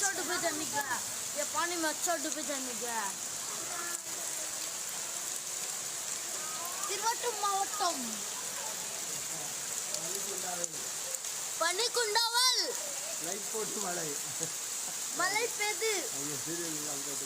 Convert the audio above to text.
अच्छो डूबे जाने का ये पानी में अच्छा डूबे जाने का திருவட்டும் மாவட்டம். பனிக்குண்டாவல் லைட் போட்டு மழை. மலை பெய்து. அவங்க சீரியல் போட்டுக்கிறாங்க செம்மையான